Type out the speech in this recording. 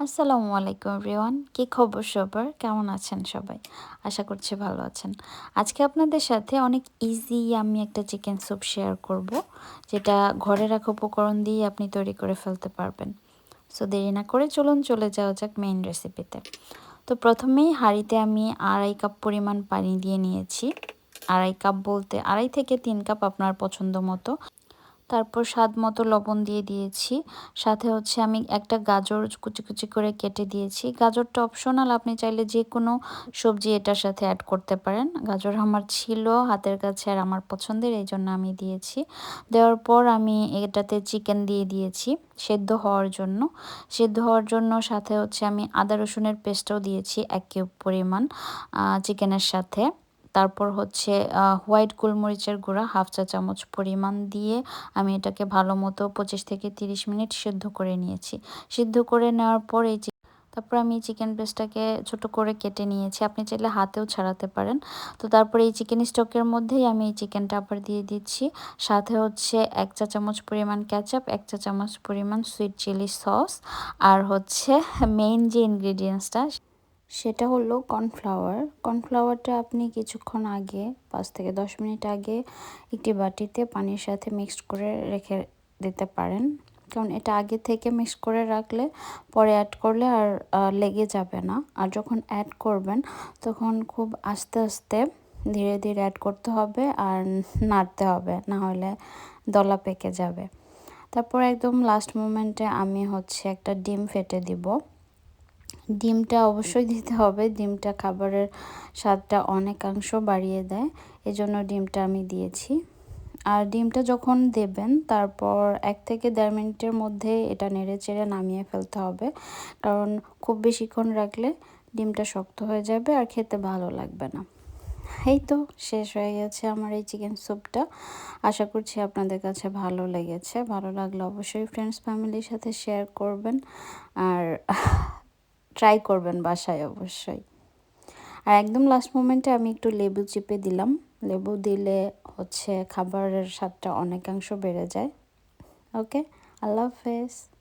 আসসালামু আলাইকুম এভরিওয়ান। কী খবর সবার? কেমন আছেন সবাই? আশা করছি ভালো আছেন। আজকে আপনাদের সাথে অনেক ইজি আমি একটা চিকেন স্যুপ শেয়ার করব, যেটা ঘরে রাখা উপকরণ দিয়ে আপনি তৈরি করে ফেলতে পারবেন। সো দেরি না করে চলুন চলে যাওয়া যাক মেইন রেসিপিতে তো প্রথমেই হাঁড়িতে আমি আড়াই কাপ পরিমাণ পানি দিয়ে নিয়েছি। আড়াই কাপ বলতে আড়াই থেকে তিন কাপ আপনার পছন্দ মতো তারপর স্বাদ মতো লবণ দিয়ে দিয়েছি। সাথে হচ্ছে আমি একটা গাজর কুচি কুচি করে কেটে দিয়েছি। গাজরটা অপশনাল আপনি চাইলে যে কোনো সবজি এটার সাথে অ্যাড করতে পারেন। গাজর আমার ছিল, হাতের কাছে আর আমার পছন্দের, এই জন্য আমি দিয়েছি। দেওয়ার পর আমি এটাতে চিকেন দিয়ে দিয়েছি সেদ্ধ হওয়ার জন্য। সেদ্ধ হওয়ার জন্য সাথে হচ্ছে আমি আদা রসুনের পেস্টও দিয়েছি, এক পরিমাণ চিকেনের সাথে। তারপর হচ্ছে হোয়াইট গোলমরিচের গুঁড়া হাফ চা চামচ পরিমাণ দিয়ে আমি এটাকে ভালো মতো পঁচিশ থেকে তিরিশ মিনিট সিদ্ধ করে নিয়েছি। সিদ্ধ করে নেওয়ার পর এই তারপর আমি চিকেন পেস্টটাকে ছোট করে কেটে নিয়েছি। আপনি চাইলে হাতেও ছাড়াতে পারেন। তো তারপরে এই চিকেন স্টকের মধ্যেই আমি এই চিকেনটা আবার দিয়ে দিচ্ছি। সাথে হচ্ছে এক চা চামচ পরিমাণ ক্যাচাপ এক চা চামচ পরিমাণ সুইট চিলি সস আর হচ্ছে মেইন যে ইনগ্রিডিয়েন্টসটা সেটা হলো কর্নফ্লাওয়ার। কর্নফ্লাওয়ারটা আপনি কিছুক্ষণ আগে, পাঁচ থেকে দশ মিনিট আগে একটি বাটিতে পানির সাথে মিক্সড করে রেখে দিতে পারেন। কারণ এটা আগে থেকে মিক্স করে রাখলে, পরে অ্যাড করলে আর লেগে যাবে না। আর যখন অ্যাড করবেন, তখন খুব আস্তে আস্তে ধীরে ধীরে অ্যাড করতে হবে আর নাড়তে হবে, না হলে দলা পেকে যাবে। তারপর একদম লাস্ট মোমেন্টে আমি হচ্ছে একটা ডিম ফেটে দিব। ডিমটা অবশ্যই দিতে হবে। ডিমটা খাবারের স্বাদটা অনেকাংশ বাড়িয়ে দেয়। এজন্য ডিমটা আমি দিয়েছি। আর ডিমটা যখন দেবেন, তারপর এক থেকে দেড় মিনিটের মধ্যে এটা নেড়ে চেড়ে নামিয়ে ফেলতে হবে। কারণ খুব বেশিক্ষণ রাখলে ডিমটা শক্ত হয়ে যাবে আর খেতে ভালো লাগবে না। এই তো, শেষ হয়ে গেছে আমার এই চিকেন স্যুপটা। আশা করছি আপনাদের কাছে ভালো লেগেছে। ভালো লাগলে অবশ্যই ফ্রেন্ডস ফ্যামিলির সাথে শেয়ার করবেন। আর ট্রাই করবেন বাসায় অবশ্যই। আর একদম লাস্ট মোমেন্টে আমি একটু লেবু চিপে দিলাম। লেবু দিলে হচ্ছে খাবারের স্বাদটা অনেকাংশ বেড়ে যায়। ওকে আল্লাহ হাফেজ।